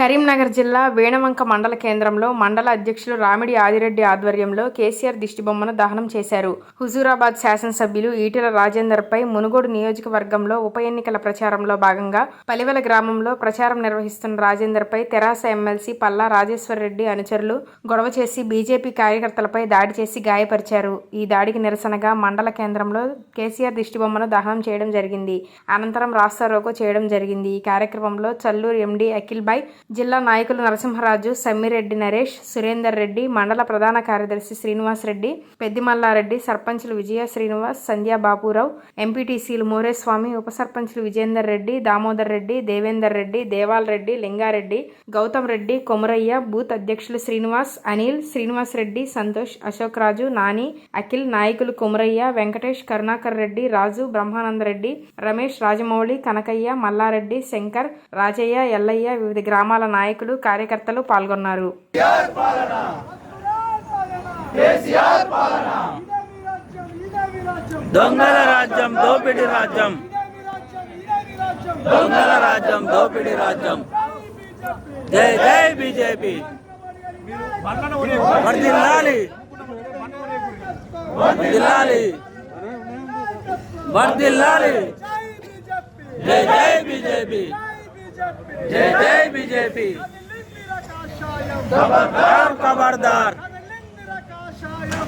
కరీంనగర్ జిల్లా వేణవంక మండల కేంద్రంలో మండల అధ్యక్షులు రామిడి ఆదిరెడ్డి ఆధ్వర్యంలో కేసీఆర్ దిష్టిబొమ్మను దహనం చేశారు. హుజూరాబాద్ శాసనసభ్యులు ఈటెల రాజేందర్పై మునుగోడు నియోజకవర్గంలో ఉప ఎన్నికల ప్రచారంలో భాగంగా పలివెల గ్రామంలో ప్రచారం నిర్వహిస్తున్న రాజేందర్పై తెరాస ఎమ్మెల్సీ పల్లా రాజేశ్వరరెడ్డి అనుచరులు గొడవ చేసి బీజేపీ కార్యకర్తలపై దాడి చేసి గాయపరిచారు. ఈ దాడికి నిరసనగా మండల కేంద్రంలో కేసీఆర్ దిష్టిబొమ్మను దహనం చేయడం జరిగింది. అనంతరం రాస్తారోకో చేయడం జరిగింది. ఈ కార్యక్రమంలో చల్లూరు ఎండీ అఖిల్బాయ్ జిల్లా నాయకులు నరసింహరాజు సమ్మిరెడ్డి నరేష్ సురేందర్ రెడ్డి మండల ప్రధాన కార్యదర్శి శ్రీనివాస్ రెడ్డి పెద్దిమల్లారెడ్డి సర్పంచులు విజయ శ్రీనివాస్ సంధ్యా బాపురావు ఎంపీటీసీలు మోరేస్వామి ఉప సర్పంచులు విజేందర్ రెడ్డి దామోదర్ రెడ్డి దేవేందర్ రెడ్డి దేవాల్ రెడ్డి లింగారెడ్డి గౌతమ్ రెడ్డి కొమరయ్య బూత్ అధ్యక్షులు శ్రీనివాస్ అనిల్ శ్రీనివాస్ రెడ్డి సంతోష్ అశోక్ రాజు నాని అఖిల్ నాయకులు కొమరయ్య వెంకటేష్ కరుణాకర్ రెడ్డి రాజు బ్రహ్మానందరెడ్డి రమేష్ రాజమౌళి కనకయ్య మల్లారెడ్డి శంకర్ రాజయ్య ఎల్లయ్య వివిధ గ్రామాల సంఘాల నాయకులు కార్యకర్తలు పాల్గొన్నారు. దొంగల రాజ్యం దోపిడి రాజ్యం. దొంగల రాజ్యం దోపిడి రాజ్యం. జై జై బీజేపీ. వర్దిల్లాలి వర్దిల్లాలి వర్దిల్లాలి జై జై బీజేపీ. జై జై ಬಿಜೆಪಿ ಖಬರ್ದಾರ್ ಖಬರ್ದಾರ್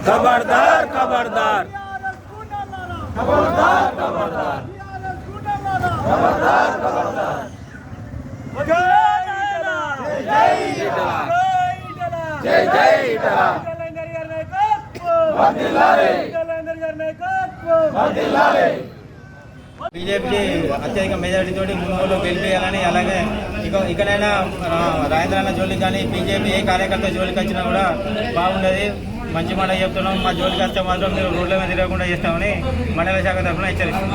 ಖಬರ್ದಾರ್ ಖಬರ್ದಾರ್ ಖಬರ್ದಾರ್ ಖಬರ್ದಾರ್ ಖಬರ್ದಾರ್ ಖಬರ್ದಾರ್ ಜೈ ಜೈ ಜೈ ಜೈ ಜೈ బీజేపీ అత్యధిక మెజారిటీతో ముందు గెలిపేయాలని అలాగే ఇక ఇకనైనా ఆ, రాజేంద్రన్న జోలికి కానీ బీజేపీ ఏ కార్యకర్త జోలికి వచ్చినా కూడా బాగుండదు. మంచి మాట చెప్తున్నాం. మా జోలికి వస్తే మాత్రం మీరు రోడ్ల మీద తిరగకుండా చేస్తామని మండల శాఖ తరఫున హెచ్చరిస్తున్నాం.